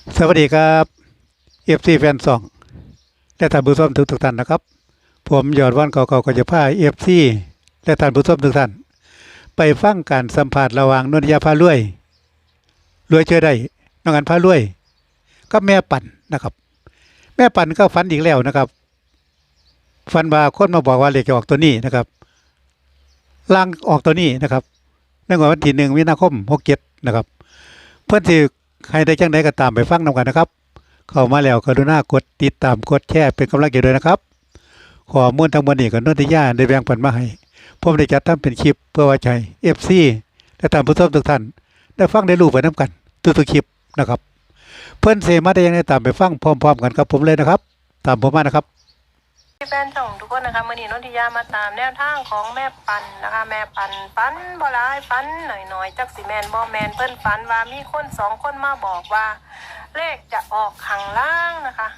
สวัสดีครับเอฟซีแฟนสองและท่านผู้ชมทุกทุกท่านนะครับ ผมยอดวันเก่าๆก็จะพาเอฟซีและท่านผู้ชมทุกท่าน ไปฟังการสัมภาษณ์ระหว่างนนทยาพารวยรวยเชื่อได้น้องอันพารวยก็แม่ปั่นนะครับ แม่ปั่นก็ฝันอีกแล้วนะครับฝันว่าคนมาบอกว่าเหลขจะออกตัวนี้นะครับล่างออกตัวนี้นะครับในวันที่หนึ่งมีนาคมหกเจ็ดนะครับ เพื่อนที่ ใครได้จังไดก็ตามไปฟังนำกันนะครับ เข้ามาแล้วกรุณากดติดตามกดแชร์เป็นกำลังใจด้วยนะครับขอมูลทั้งหมดนี้กับนนทิยาได้แบ่งปันมาให้ผมได้จัดทำเป็นคลิปเพื่อว่าใจเอฟซีและตามผู้ชมทุกท่านได้ฟังได้รู้ไปน้ำกันทุกๆคลิปนะครับ เพื่อนเสมาได้ยังไงตามไปฟังพร้อม ๆ กันครับผมเลยนะครับ ตามผมมานะครับ แฟนช่องทุกคนนะคะมื่อนี้นนทิยามาตามแนวทางของแม่ปันนะคะ แม่ปันฟันบ่ร้ายฟันหน่อยๆจักสิแมนบ่แมนเพิ่นฟันว่ามีคนสองคนมาบอกว่า เลขจะออกข้างล่างนะคะ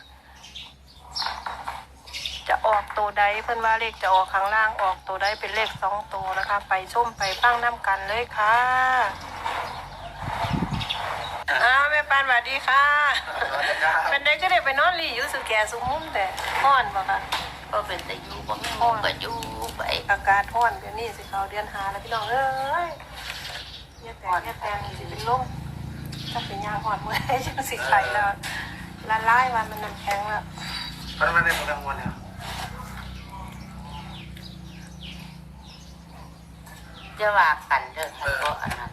จะออกตัวใดเพิ่นว่าเลขจะออกข้างล่างออกตัวใดเป็นเลขสองตัวนะคะ ไปชมไปฟังน้ำกันเลยค่ะอ้าวแม่ปันสวัสดีค่ะเป็นได้ก็ได้ไปนอนรีอยู่สุแกสุมุมแต่ห้อนบ่ค่ะ ก็เป็นแต่อยู่บ่มีหมู่ก็อยู่ไปอากาศร้อนเดี๋ยวนี้สิเขาเดือนหาแล้วพี่น้องเอ้ยเนี่ยแต่เนี่ยแต่นี่สิเป็นลมถ้าเป็นยางหอดเมื่อไหร่จังสิไข่แล้วละลายวันมันน้ำแข็งแล้วเพราะมันในกลางวันเนี่ยจะว่ากันเด้อค่ะก็อันนั้น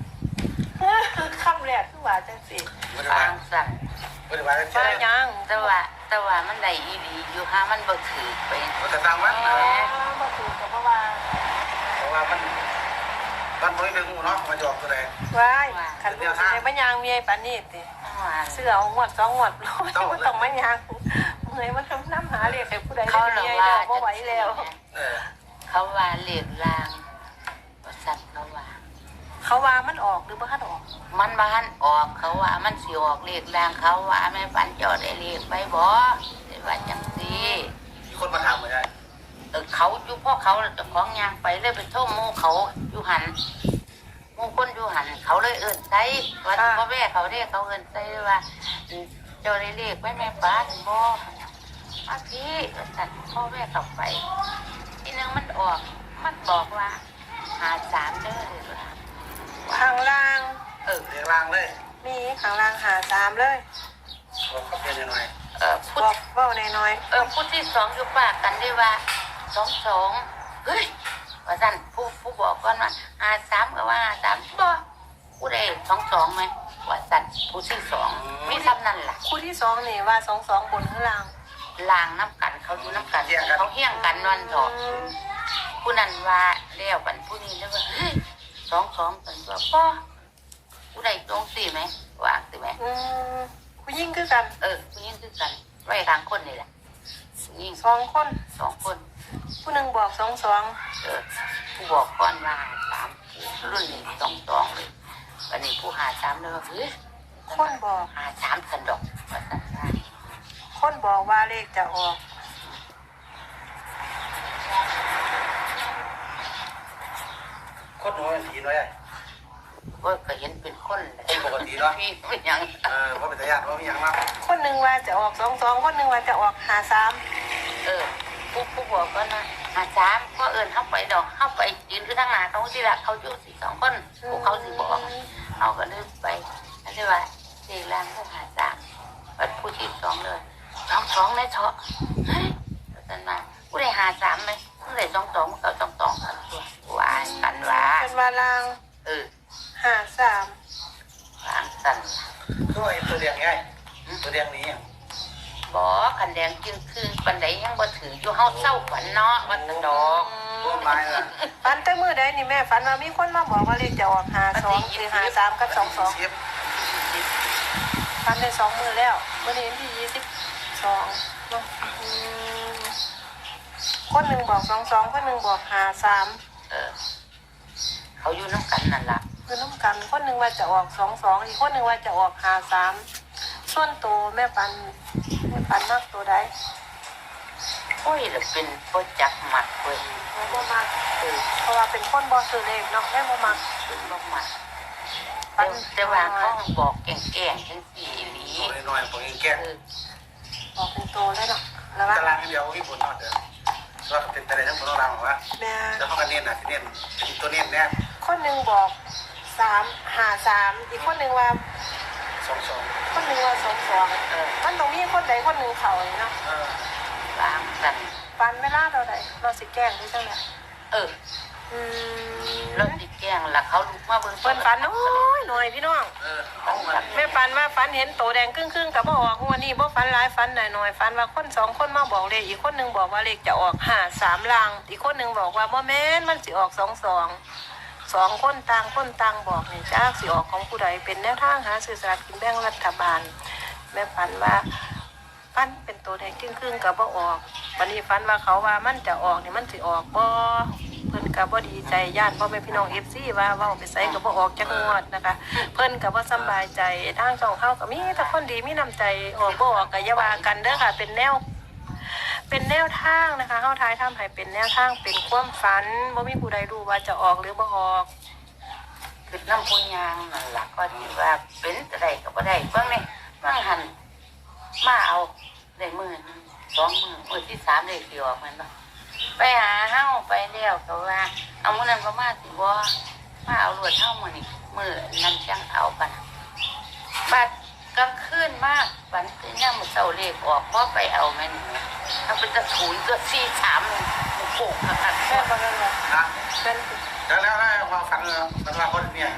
คือคำแรกคือว่าจังสิบริบาวางรสั่น บริวารใช่ว่ายังแต่ว่าแต่ว่ามันได้อีหลีอยู่หามันบ่ถือไปมันจะสร้างวัดอ๋นะอบ่ถูกกับเพราะว่าเพราะว่ามันมันไม่เป็นงูเนาะมันหยอกตัวแดงว้ายคันลูกสิได้บ่ยางเมียปานนี้ติว่าเสื้อเอาหวดสองหวดโลยบ่ต้องมายางเมื่อยมันทำน้ำหาเรียกให้ผู้ใดเขาได้ละเมียว่าแล้วบ่ไหวแล้วเออเขาว่าเลียกลางว่าสั่นเขาว่าเขาว่ามันออกหรือบ่ทันออก มันบ้านออกเขาว่ามันสิออกเรียกลางเขาว่าแม่ปันจอดได้เรียกไปบ่ได้ว่าจังซี่มีคนมาถามเหมือนกันเออเขาอยู่พ่อเขาเจ้าของยางไปเลยไปโทษหมู่เขาอยู่หันหมู่คนอยู่หันเขาเลยเอิ้นใส่ว่าพ่อแม่เขาเรียกเขาเอิ้นใส่ว่าอืมเจ้าได้เรียกไว้แม่ป้าถึงบ่มาพี่สั่นพ่อแม่กลับไปทีนึงมันออก มันบอกว่าหาสามเด้อว่าข้างล่างเออเรียงรางเลยมีข้างล่างหาสามเลยบอกเขาเพียงหน่อยเออพูบดอกเบ้าน้อยเออพูดที่สองอยู่ปากกันได้ว่าสองสองเฮ้ยว่าสั่นผู้ผู้บอกก่อนว่าหาสามก็ว่าหาสามบ่ผู้ใดสองสองไหมว่าสั่นผู้ที่สองมีคำนั่นล่ะๆคู่ที่สองนี่ว่าสองสองบนข้างล่างลางน้ำกันเขาอยู่น้ำกันเขาเฮี้ยงกันนอนถอด มผู้นั้นว่าเลี้ยวกันผู้นี้แล้วว่าเฮ้ยสองสองกันว่าพ่อ ผู้ใดตรงสี่ไหมวางสิไหมอืมผู้ยิ่งคือกันเออผู้หญิงคือกันไว้ทางคนนี่แหละผู้หญิงสองคนสองคน ผู้หนึ่งบอกสองสองเออผู้บอกก่อนว่าสามรุ่นนี้สองสองเลยวันนี้ผู้หาสามเลยว่าเฮ้ยคนบอกหาสามสันดอกว่าสันว่าคนบอกว่าเลขจะออกโคตรน้อยทีน้อยว่าก็เห็นเป็น คนเลยคนปกติเนาะพี่ไม่ยังเออว่าเป็นทายาทว่ามีอย่างมากคนหนึ่งว่าจะออกสองสองคนหนึ่งว่าจะออกหาสามเออผู้ผู้บอกก็นะหาสามก็เอินเข้าไปดอกเข้าไปยืนที่ทางหน้าเขาสิละเขาอยู่สี่สองคนพวกเขาสิบอกเอาก็เดินไปนั่นเลยว่าสี่ล้านผู้หาสามวัดผู้ที่สองเลยสองสองในเถาะเฮ้ยแล้วกันมาผู้ใดหาสามไหมผู้ใดสองสองก็สองสองกันตัววายกันว่าเป็นว่าลางเออ หาสามวางสันคือว่าตัวเรียงไงตัวเรียงนี้บอกขันแดงจึงคืนปันไดยังบ่ถืออยู่เฮาเศร้าฝันเนาะวันตะดอกตัวไม้ล่ะฟันแต่มือใดนี่แม่ฟันว่ามีคนมาบอกว่าเลขจะออกหาสองหรือหาสามกับสองสองเสียบฟันได้สองมือแล้ววันนี้วันที่ยี่สิบสองเนาะอืมคนหนึ่งบอกสองสองคนหนึ่งบอกหาสามเออ เขาอยู่น้ำกันนั่นล่ะ คือน้ำกัน คนหนึ่งว่าจะออกสองสองอีกคนหนึ่งว่าจะออกหาสามส่วนตัวแม่ปันแม่ปันมากตัวใดโอ้ยแล้วเป็นโปรจักหมัดเว้ยแม่บ่มากเออเพราะว่าเป็นคนบอสื่อเลขเนาะแม่บ่มากเป็นบ่หมัดปันแต่ว่าเขาบอกแก่งๆจังสี่อีหลีตัวน้อยอยผมยังแก้เออบอกเป็นโตแล้วเนาะแล้วว่าตารางเดียวมีผลนอดเด้อเราเป็นแต่ใดทั้งผลตารางว่าแม่แล้วเขาก็เน้นน่ะเน้นเป็นตัวเน้นเนี่ยคนหนึ่งบอก สามหาสามอีกคนหนึ่งว่า สองสองคนหนึ่งว่าสองสองเออมันตรงนี้คนใดคนหนึ่งเขาเลยเนาะเออวางกันฟันไม่ล่าเราใดเราสิแกล้งหรือจังไงเอออืมรถติดแกงแล้วเขาลุกมาเบิ่งเปิ้นฟันน้อยหน่อยพี่น้อง เออเอามาแม่ปันว่าฟันเห็นโตแดงครึ่งครึ่งๆกับบ่ออกงวันนี้บ่ฟันหลายฟันหน่อยหน่อยๆฟันว่าคนสองคนมาบอกเลขอีกคนหนึ่งบอกว่าเลขจะออกห้าสามลาง อีกคนหนึ่งบอกว่าบ่แม่นมันสิออกสองสอง สองคนต่างคนต่างบอกเนี่ยจ้าสิออกของผู้ใดเป็นแนวทางหาสื่อสลารกินแบ่งรัฐบาล แม่ปันว่าฟันเป็นตัวแดงครึ่งครึ่งกับบ่ออก วันนี้ฟันว่าเขาว่ามันจะออกเนี่ยมันสิออกบ่เพิ่นก็บ่ดีใจย่านพ่อแม่พี่น้อง FC ว่าว้าไปไสก็บ่ออกจักงวดนะคะ เพิ่นก็บ่สบายใจทางสองเฮาก็มีแต่คนดีมีน้ำใจออกบ่ออกก็อย่าว่ากันเด้อค่ะเป็นแนว เป็นแนวทางนะคะเฮาท้ายทำให้เป็นแนวทางเป็นความฝันบ่มีผู้ใดรู้ว่าจะออกหรือบ่ออกคือน้ำพุนยางนั่นล่ะก็ที่ว่าเป็นอะไรก็บ่ได้เบิ่งนี่บางหันมาเอาได้มือหนึ่งสองหมือมือที่สามได้เดียวมันบ่ไปหาเฮาไปแล้วก็ว่า เอามื้อนั้นบ่มาสิบ่มาเอารวดเฮามื้อนี้มื้อนั้นจังเอากันบัด กลางคืนมากบัดเป็นยามมื้อเช้าเลขออกบ่ไปเอาแม่นถ้าเป็นตะถูนก็43มันโป่งคักๆแม่บ่แม่นว่านะเป็นแล้วแล้วแล้วว่าฟังมันว่าคนเนี่ย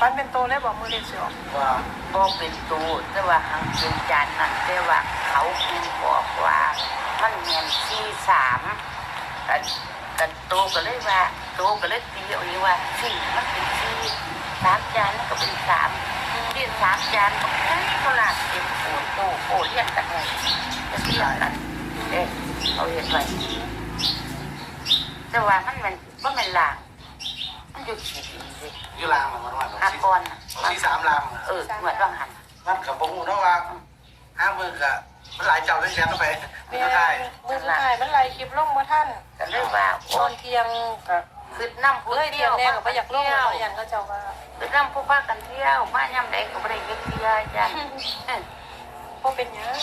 ฝันเป็นโตเลยบอกมือเล็กสิออกว่าบอกเป็นตูแต่ว่าหังเป็นจานนั่นแต่ว่าเขาคือบอกว่ามันเงินสี่สามกันกันโตก็เลยว่าโตก็เลยตีเอาอย่างว่าสี่มันเป็นสี่ สามจานมันก็เป็นสามเรียนสามจานก็แค่ขนาดเต็มโอนโตโอเรียนกันเลยจะเรียนกันเอ๊ะเอาเรียนไว้แต่ว่ามันมันว่ามันหลากมันอยู่ขีดเลยอยู่ลางมันว่าอากรนะที่สามลางเออเหมือนว่างหันมันกับผมเนาะว่าห้ามือกับมันหลายเจ้าเลยแชร์ไปม่ไม่ได้มือสุดท้ายมันไล่คลิปลงบ่ทันก็เลยว่าตอนเที่ยงก็คือน้ำผู้เอ้ยเที่ยวแน่ก็บ่อยากลงเที่ยแล้วยันเขาเจ้าว่า น้ำผู้พากันเที่ยวมาย่ำใดก็บ่ได้เฮ็ดเที่ยวจ้ะเออบ่เป็นหยัง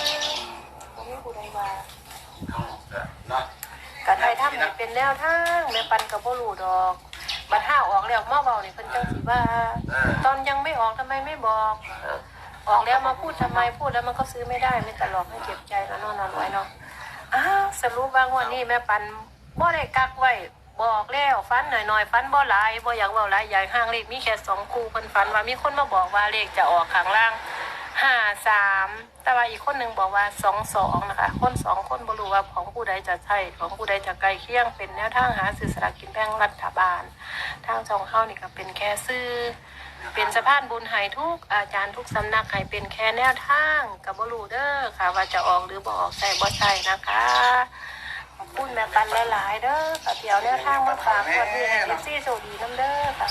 บ่มีผู้ใดว่าเนาะก็ไทยทำให้เป็นแนวทางแม่ปันก็บ่รู้ดอกบัดห้าออกแล้วมาเว้านี่เพิ่นจังสิว่า ตอนยังไม่ออกทำไมไม่บอก ออกแล้วมาพูดทำไมพูดแล้วมันก็ซื้อไม่ได้ไม่ตลอกให้เก็บใจแล้วนอนนอนไว้เนาะอ้าวสรุปว่างวดนี้แม่ปันบ่ได้กักไว้ บอกแล้วฟันหน่อยๆฟันบ่หลายบ่อยากเว้าหลายใหญ่ห้างเลขมีแค่สองคู่เพิ่นฟันว่ามีคนมาบอกว่าเลขจะออกข้างล่างห้าสามแต่ว่าอีกคนหนึ่งบอกว่าสองสองนะคะ คนสองคนบ่รู้ว่าของผู้ใดจะใช่ของผู้ใดจะไกลเคียงเป็นแนวทางหาซื้อสลากกินแบ่งรัฐบาล ทางช่องเข้านี่ก็เป็นแค่ซื้อเป็นสะพานบุญให้ทุกอาจารย์ทุกสำนักให้เป็นแค่แนวทางกับบรูเดอร์ค่ะ ว่าจะออกหรือบ่ออกใส่บ่ใช่นะคะ คุณแม่ปันหลายๆเด้อกับเดี๋ยวแนวทางมาฝากคนนี้เอฟซีโชคดีน้ำเด้อค่ะ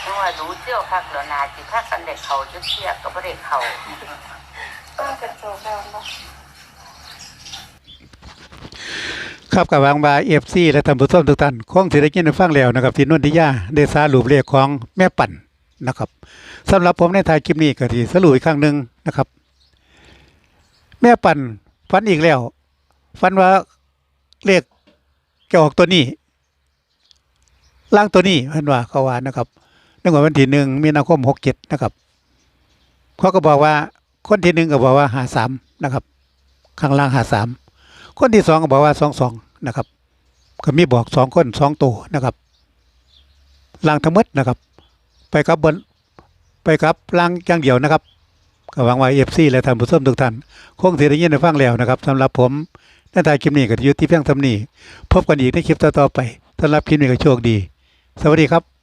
เพราะว่ารู้เที่ยวคักแล้วนาสิพากันได้เขาจะเทียวก็บ่ได้เข้าก็เป็นโชคแล้วเนาะครับกับวางบาเอฟซีและท่านผู้ชมทุกท่านคงสิได้ยินฟังแล้วนะครับที่นนทิยาได้สารุปเลขของแม่ปั่นนะครับสำหรับผมในท้ายคลิปนี้ก็ที่สรุปอีกครั้งหนึ่งนะครับ แม่ปั่นฟันอีกแล้ว ฟันว่าเลขจะออกตัวนี้ ล่างตัวนี้เพันว่าเขาว่านะครับในวันที่หนึ่งมีนาคมหกเจ็ดนะครับเขาก็บอกว่าคนที่หนึ่งก็บอกว่าหาสามนะครับ ข้างล่างหาสามคนที่สองก็บอกว่าสองสองนะครับ ก็มีบอกสองคนสองตัวนะครับล่างทั้งหมดนะครับ ไปกับบนไปกับล่างอย่างเดียวนะครับก็หวังว่าเอฟซีและท่านผู้ชมทุกท่าน คงเสิได้ยินได้ฟังแล้วนะครับสำหรับผม ในท้ายคลิปนี้ก็จะอยู่ที่เพียงเท่านี้ พบกันอีกในคลิปต่อๆไปสำหรับคลิปนี้ก็โชคดี สวัสดีครับ